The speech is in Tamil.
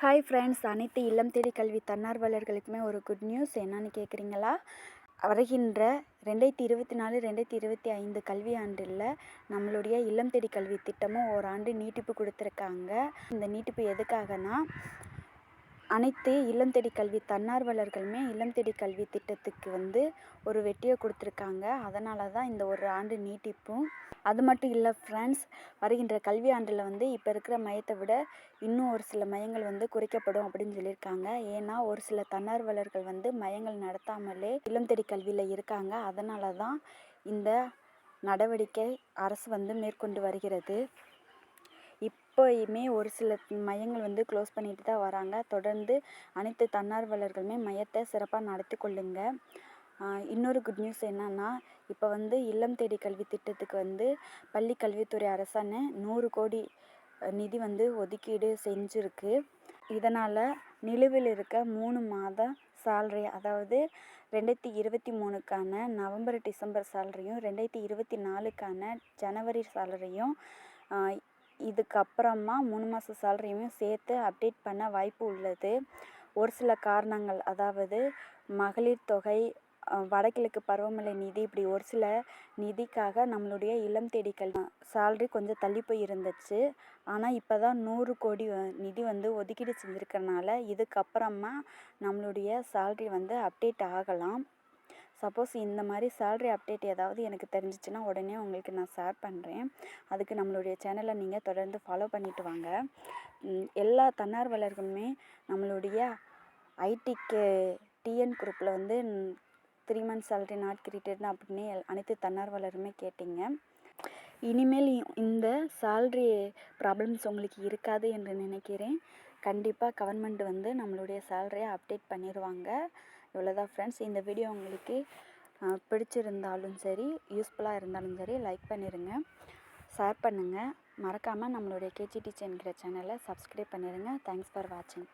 ஹாய் ஃப்ரெண்ட்ஸ் அனைத்து இல்லம் தேடி கல்வி தன்னார்வலர்களுக்குமே ஒரு குட் நியூஸ் என்னன்னு கேட்குறீங்களா வருகின்ற ரெண்டாயிரத்தி இருபத்தி நாலு ரெண்டாயிரத்தி இருபத்தி ஐந்து கல்வியாண்டில் நம்மளுடைய இல்லம் தேடி கல்வி திட்டமும் ஓராண்டு நீட்டிப்பு கொடுத்துருக்காங்க. இந்த நீட்டிப்பு எதுக்காகனா அனைத்து இல்லம் தேடி கல்வி தன்னார்வலர்களுமே இல்லம் தேடி கல்வி திட்டத்துக்கு வந்து ஒரு வெற்றியை கொடுத்துருக்காங்க. அதனால தான் இந்த ஒரு ஆண்டு நீட்டிப்பும். அது மட்டும் இல்லை ஃப்ரெண்ட்ஸ் வருகின்ற கல்வி ஆண்டில் வந்து இப்போ இருக்கிற மையத்தை விட இன்னும் ஒரு சில மையங்கள் வந்து குறைக்கப்படும் அப்படின்னு சொல்லியிருக்காங்க. ஏன்னா ஒரு சில தன்னார்வலர்கள் வந்து மையங்கள் நடத்தாமலே இல்லம் தேடி கல்வியில் இருக்காங்க. அதனால தான் இந்த நடவடிக்கை அரசு வந்து மேற்கொண்டு வருகிறது. இப்போயுமே ஒரு சில மையங்கள் வந்து க்ளோஸ் பண்ணிட்டு தான் வராங்க. தொடர்ந்து அனைத்து தன்னார்வலர்களுமே மையத்தை சிறப்பாக நடத்தி கொள்ளுங்க. இன்னொரு குட் நியூஸ் என்னன்னா இப்போ வந்து இல்லம் தேடி கல்வி திட்டத்துக்கு வந்து பள்ளி கல்வித்துறை அரசாணை நூறு கோடி நிதி வந்து ஒதுக்கீடு செஞ்சுருக்கு. இதனால் நிலுவில் இருக்க மூணு மாத சேல்ரி அதாவது ரெண்டாயிரத்தி இருபத்தி மூணுக்கான நவம்பர் டிசம்பர் சேலரியும் ரெண்டாயிரத்தி இருபத்தி நாலுக்கான ஜனவரி சேலரியும் இதுக்கப்புறமா மூணு மாத சேலரியுமே சேர்த்து அப்டேட் பண்ண வாய்ப்பு உள்ளது. ஒரு சில காரணங்கள் அதாவது மகளிர் தொகை வடகிழக்கு பருவமழை நிதி இப்படி ஒரு சில நிதிக்காக நம்மளுடைய இளம் தேடி கல்வி சேல்ரி கொஞ்சம் தள்ளி போய் இருந்துச்சு. ஆனால் இப்போ தான் நூறு கோடி நிதி வந்து ஒதுக்கீடு செஞ்சுருக்கறனால இதுக்கப்புறமா நம்மளுடைய சேல்ரி வந்து அப்டேட் ஆகலாம். சப்போஸ் இந்த மாதிரி சேல்ரி அப்டேட் ஏதாவது எனக்கு தெரிஞ்சிச்சுன்னா உடனே உங்களுக்கு நான் ஷேர் பண்ணுறேன் அதுக்கு நம்மளுடைய சேனலை நீங்கள் தொடர்ந்து ஃபாலோ பண்ணிட்டு வாங்க. எல்லா தன்னார்வலர்களுமே நம்மளுடைய ஐடிக்கு டிஎன் குரூப்பில் வந்து த்ரீ மந்த்ஸ் சேலரி நாட் கிரியேட்டட்னு அப்படின்னு அனைத்து தன்னார்வலருமே கேட்டிங்க. இனிமேல் இந்த சேல்ரி ப்ராப்ளம்ஸ் உங்களுக்கு இருக்காது என்று நினைக்கிறேன். கண்டிப்பாக கவர்மெண்ட் வந்து நம்மளுடைய சேல்ரியை அப்டேட் பண்ணிடுவாங்க. இவ்வளோதான் ஃப்ரெண்ட்ஸ் இந்த வீடியோ உங்களுக்கு பிடிச்சிருந்தாலும் சரி யூஸ்ஃபுல்லாக இருந்தாலும் சரி லைக் பண்ணிடுங்க ஷேர் பண்ணுங்கள் மறக்காமல் நம்மளுடைய கேஜி என்கிற சேனலை சப்ஸ்கிரைப் பண்ணிடுங்க தேங்க்ஸ் ஃபார் வாட்சிங்